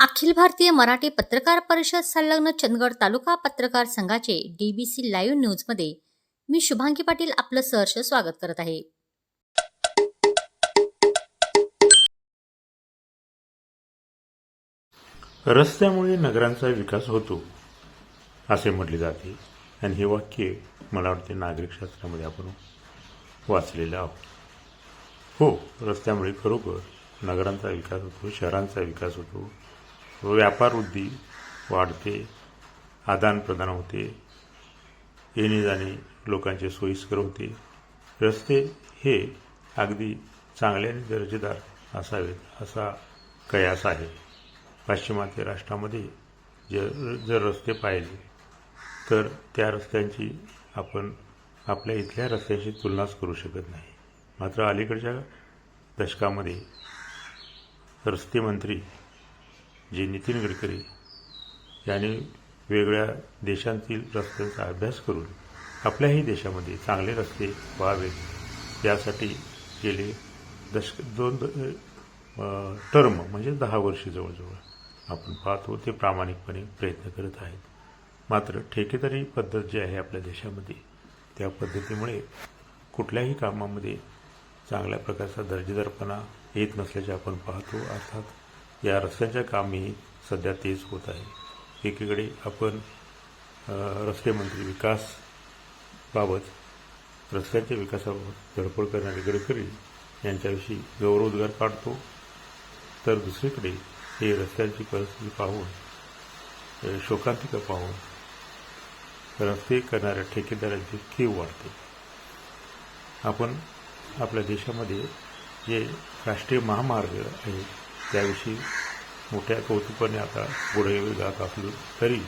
अखिल भारतीय मराठी पत्रकार परिषद संलग्न चंदगड तालुका पत्रकार संघाचे डीबीसी लाईव्ह न्यूजमध्ये मी शुभांगी पाटील आपलं सहर्ष स्वागत करत आहे. रस्त्यामुळे नगरांचा विकास होतो असे म्हटले जाते. आणि हे वाक्य मला वाटते नागरिकशास्त्रामध्ये आपण वाचलेलं आहोत. हो रस्त्यामुळे खरोखर नगरांचा विकास होतो शहरांचा विकास होतो व्यापार वृद्धी वाढते आदानप्रदान होते येणे जाणे लोकांचे सोयीस्कर होते. रस्ते हे अगदी चांगले आणि दर्जेदार असावेत असा कयास आहे. पाश्चिमात्य राष्ट्रामध्ये जर जर रस्ते पाहिले तर त्या रस्त्यांची आपण आपल्या इथल्या रस्त्यांशी तुलनाच करू शकत नाही. मात्र अलीकडच्या दशकामध्ये रस्ते मंत्री जे नितीन गडकरी यांनी वेगळ्या देशांतील रस्त्यांचा अभ्यास करून आपल्याही देशामध्ये चांगले रस्ते व्हावेत यासाठी गेले दशक दोन टर्म म्हणजे दहा वर्ष जवळजवळ आपण पाहतो ते प्रामाणिकपणे प्रयत्न करत आहेत. मात्र ठेकेदारी पद्धत जी आहे आपल्या देशामध्ये त्या पद्धतीमुळे कुठल्याही कामामध्ये चांगल्या प्रकारचा दर्जेदारपणा येत नसल्याचे आपण पाहतो अर्थात या रस्त्यांच्या कामही सध्या तेच होत आहे. एकीकडे आपण रस्ते मंत्री विकासबाबत रस्त्यांच्या विकासाबाबत धडपड करणारे गडकरी यांच्याविषयी गौरवोद्गार काढतो तर दुसरीकडे हे रस्त्यांची परिस्थिती पाहून अ, शोकांतिका पाहून रस्ते करणाऱ्या ठेकेदारांची कीव वाढते. आपण आपल्या देशामध्ये जे राष्ट्रीय महामार्ग आहेत त्याविषयी मोठ्या कौतुकाने आता पुढे जात असलो तरी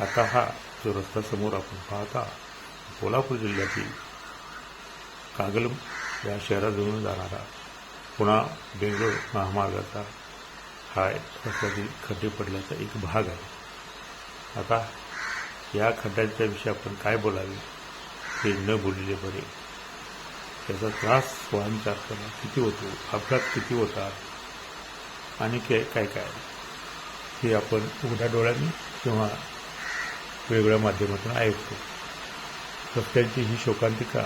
आता हा जो रस्ता समोर आपण पाहता कोल्हापूर जिल्ह्यातील कागल या शहराजवळून जाणारा पुणा बेंगलोर महामार्गाचा हा रस्त्यातील खड्डे पडल्याचा एक भाग आहे. आता या खड्ड्यांच्या विषयी आपण काय बोलावे हे न बोललेले बरे. त्याचा त्रास वाहन चालकांना किती होतो अपघात किती होतात आणि काय काय काय. हे आपण उघड्या डोळ्यांनी किंवा वेगळ्या माध्यमातून ऐकतो. रस्त्यांची ही शोकांतिका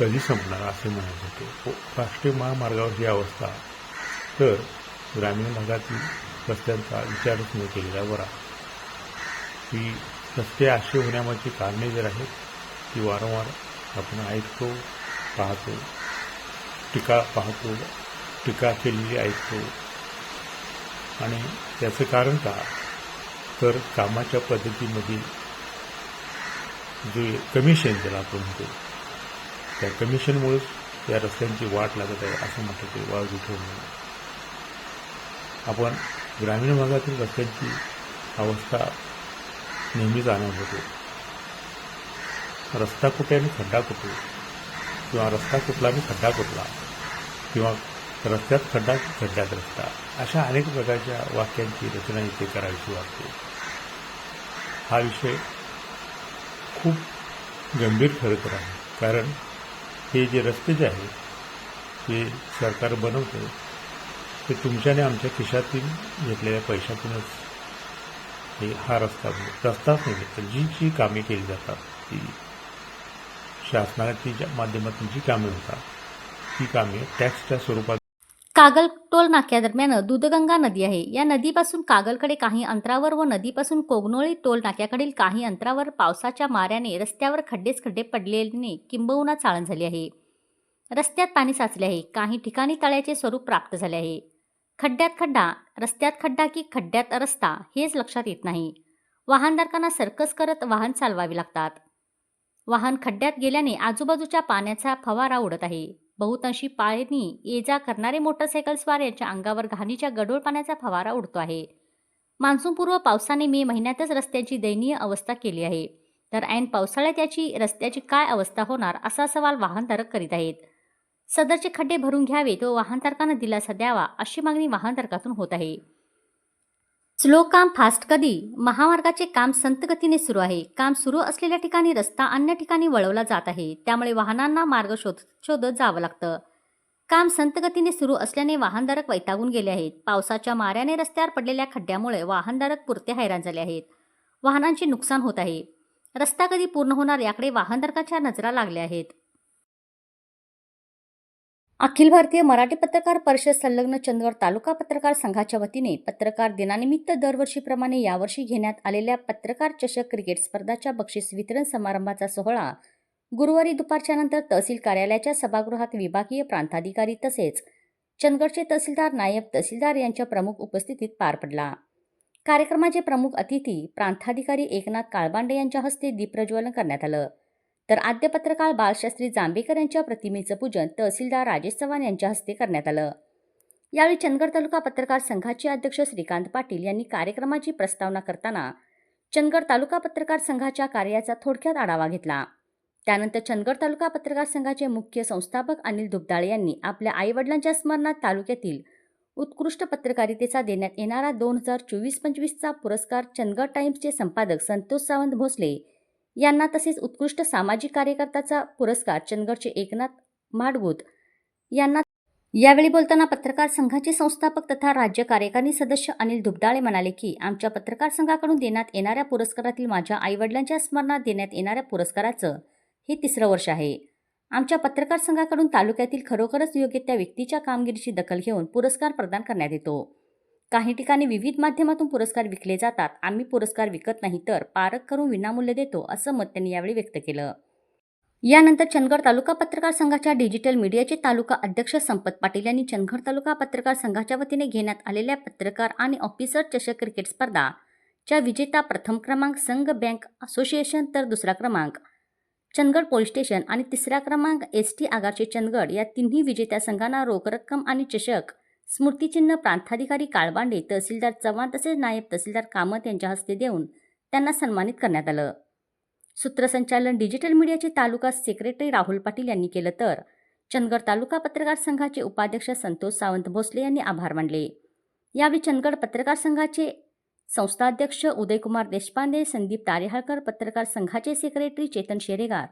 कधी संपणार असे म्हणत होते. हो, राष्ट्रीय महामार्गावर ही अवस्था. तर ग्रामीण भागातील रस्त्यांचा विचारच न केलेला बरा ही रस्ते असे होण्यामागची कारणे जर आहेत ती वारंवार आपण ऐकतो पाहतो टीका पाहतो टीका केलेली ऐकतो आणि त्याचं कारण का? तर कामाच्या पद्धतीमधील जे कमिशन ज्याला आपण म्हणतो त्या कमिशनमुळेच या रस्त्यांची वाट लागत आहे असं म्हटलं ते वाज उठवून आपण ग्रामीण भागातील रस्त्यांची अवस्था नेहमीच आनंद होतो रस्ता कुठे आणि खड्डा कुठे? किंवा रस्ता कुठला आणि खड्डा कुठला? किंवा रस्त्यात खड्डा खड्ड्यात रस्ता. अशा अनेक प्रकारच्या वाक्यांची रचना इथे करावीशी वाटते. हा विषय खूप गंभीर ठरत आहे कारण हे जे रस्ते जे आहेत ते सरकार बनवतं ते तुमच्याने आमच्या खिशातून घेतलेल्या पैशातूनच हे हा रस्ता रस्ताच नाही तर जी जी कामे केली जातात ती शासनाच्या ज्या माध्यमातून जी कामे होतात ती कामे टॅक्सच्या स्वरूपात कागल टोल नाक्यादरम्यान दूधगंगा नदी आहे. या नदीपासून कागलकडे काही अंतरावर व नदीपासून कोगनोळी टोल नाक्याकडील काही अंतरावर पावसाच्या माऱ्याने रस्त्यावर खड्डेच खड्डे पडलेने किंबहुना चाळण झाली आहे. रस्त्यात पाणी साचले आहे. काही ठिकाणी तळ्याचे स्वरूप प्राप्त झाले आहे. खड्ड्यात खड्डा रस्त्यात खड्डा की खड्ड्यात रस्ता हेच लक्षात येत नाही. वाहनधारकांना सर्कस करत वाहन चालवावे लागतात. वाहन खड्ड्यात गेल्याने आजूबाजूच्या पाण्याचा फवारा उडत आहे. बहुतांशी पाळणी ये जा करणारे मोटरसायकलस्वार यांच्या अंगावर घाणीच्या गडोळ पाण्याचा फवारा उडतो आहे. मान्सूनपूर्व पावसाने मे महिन्यातच रस्त्याची दयनीय अवस्था केली आहे. तर ऐन पावसाळ्यात याची रस्त्याची काय अवस्था होणार असा सवाल वाहनधारक करीत आहेत. सदरचे खड्डे भरून घ्यावेत व वाहनधारकांना दिलासा द्यावा अशी मागणी वाहनधारकातून होत आहे. स्लो काम फास्ट कधी? महामार्गाचे काम संतगतीने सुरू आहे. काम सुरू असलेल्या ठिकाणी रस्ता अन्य ठिकाणी वळवला जात आहे. त्यामुळे वाहनांना मार्ग शोध शोधत जावं लागतं. काम संतगतीने सुरू असल्याने वाहनधारक वैतागून गेले आहेत. पावसाच्या माऱ्याने रस्त्यावर पडलेल्या खड्ड्यामुळे वाहनधारक पुरते हैराण झाले आहेत. वाहनांचे नुकसान होत आहे. रस्ता कधी पूर्ण होणार याकडे वाहनधारकाच्या नजरा लागल्या आहेत. अखिल भारतीय मराठी पत्रकार परिषद संलग्न चंदगड तालुका पत्रकार संघाच्या वतीने पत्रकार दिनानिमित्त दरवर्षीप्रमाणे यावर्षी घेण्यात आलेल्या पत्रकार चषक क्रिकेट स्पर्धाच्या बक्षीस वितरण समारंभाचा सोहळा गुरुवारी दुपारच्या नंतर तहसील कार्यालयाच्या सभागृहात विभागीय प्रांताधिकारी तसेच चंदगडचे तहसीलदार नायब तहसीलदार यांच्या प्रमुख उपस्थितीत पार पडला. कार्यक्रमाचे प्रमुख अतिथी प्रांताधिकारी एकनाथ काळबांडे यांच्या हस्ते दीपप्रज्वलन करण्यात आलं. तर आद्य पत्रकार बाळशास्त्री जांभेकर यांच्या प्रतिमेचं पूजन तहसीलदार राजेश चव्हाण यांच्या हस्ते करण्यात आलं. यावेळी चंदगड तालुका पत्रकार संघाचे अध्यक्ष श्रीकांत पाटील यांनी कार्यक्रमाची प्रस्तावना करताना चंदगड तालुका पत्रकार संघाच्या कार्याचा थोडक्यात आढावा घेतला. त्यानंतर चंदगड तालुका पत्रकार संघाचे मुख्य संस्थापक अनिल दुबदाळे यांनी आपल्या आईवडिलांच्या स्मरणात तालुक्यातील उत्कृष्ट पत्रकारितेचा देण्यात येणारा दोन हजार चोवीस पंचवीसचा पुरस्कार चंदगड टाइम्सचे संपादक संतोष सावंत भोसले यांना तसेच उत्कृष्ट सामाजिक कार्यकर्त्याचा पुरस्कार चंदगडचे एकनाथ माडगूत यांना यावेळी बोलताना पत्रकार संघाचे संस्थापक तथा राज्य कार्यकारिणी सदस्य अनिल दुबडाळे म्हणाले की आमच्या पत्रकार संघाकडून देण्यात येणाऱ्या पुरस्कारातील माझ्या आईवडिलांच्या स्मरणात देण्यात येणाऱ्या पुरस्काराचं हे तिसरं वर्ष आहे. आमच्या पत्रकार संघाकडून तालुक्यातील खरोखरच योग्य त्या व्यक्तीच्या कामगिरीची दखल घेऊन पुरस्कार प्रदान करण्यात येतो. काही ठिकाणी विविध माध्यमातून पुरस्कार विकले जातात. आम्ही पुरस्कार विकत नाही तर पारख करून विनामूल्य देतो असं मत त्यांनी यावेळी व्यक्त केलं. यानंतर चंदगड तालुका पत्रकार संघाच्या डिजिटल मीडियाचे तालुका अध्यक्ष संपत पाटील यांनी चंदगड तालुका पत्रकार संघाच्या वतीने घेण्यात आलेल्या पत्रकार आणि ऑफिसर चषक क्रिकेट स्पर्धा च्या विजेता प्रथम क्रमांक संघ बँक असोसिएशन तर दुसरा क्रमांक चंदगड पोलीस स्टेशन आणि तिसरा क्रमांक एस टी आगारचे चंदगड या तिन्ही विजेत्या संघांना रोख रक्कम आणि चषक स्मृतिचिन्ह प्रांताधिकारी काळबांडे तहसीलदार चव्हाण तसेच नायब तहसीलदार कामत यांच्या हस्ते देऊन त्यांना सन्मानित करण्यात आलं. सूत्रसंचालन डिजिटल मीडियाचे तालुका सेक्रेटरी राहुल पाटील यांनी केलं तर चंदगड तालुका पत्रकार संघाचे उपाध्यक्ष संतोष सावंत भोसले यांनी आभार मानले. यावेळी चंदगड पत्रकार संघाचे संस्थाध्यक्ष उदयकुमार देशपांडे संदीप तारेहाळकर पत्रकार संघाचे सेक्रेटरी चेतन शेरेगार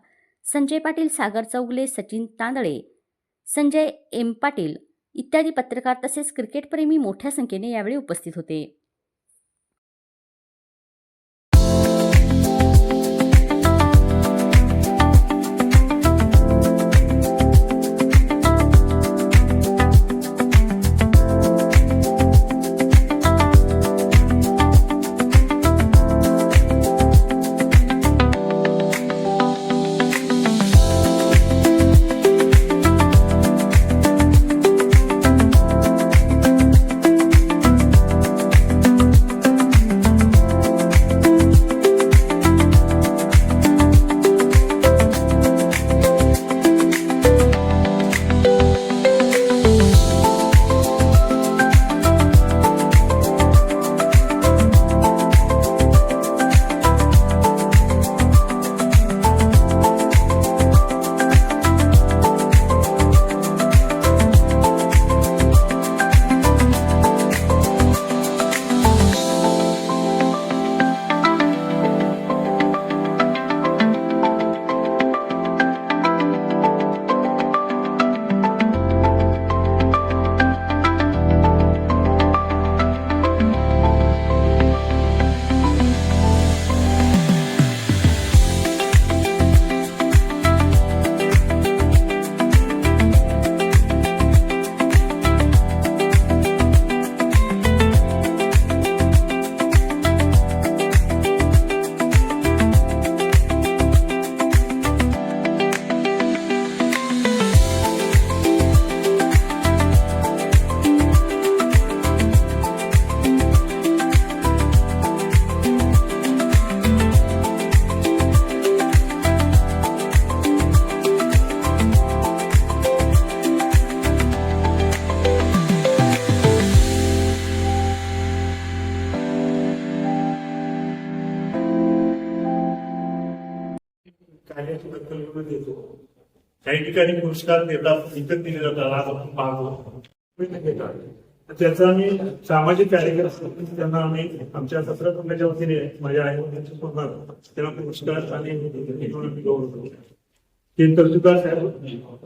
संजय पाटील सागर चौगले सचिन तांदळे संजय एम पाटील इत्यादी पत्रकार तसेच क्रिकेटप्रेमी मोठ्या संख्येने यावेळी उपस्थित होते. काही ठिकाणी पुरस्कार देतात विकत दिले जातात आज आपण पाहतो. त्याचा आम्ही सामाजिक कार्यक्रम त्यांना आम्ही आमच्या सत्रसंघाच्या वतीने माझ्या आई वडिलांच्या स्वतः त्यांना पुरस्कार आणि ते तरसुद्धा साहेब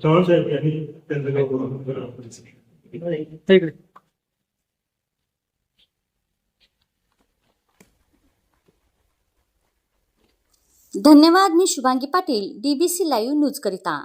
चव्हाण साहेब यांनी त्यांचं गौरव धन्यवाद मी Shubhangi Patil DBC live news करिता.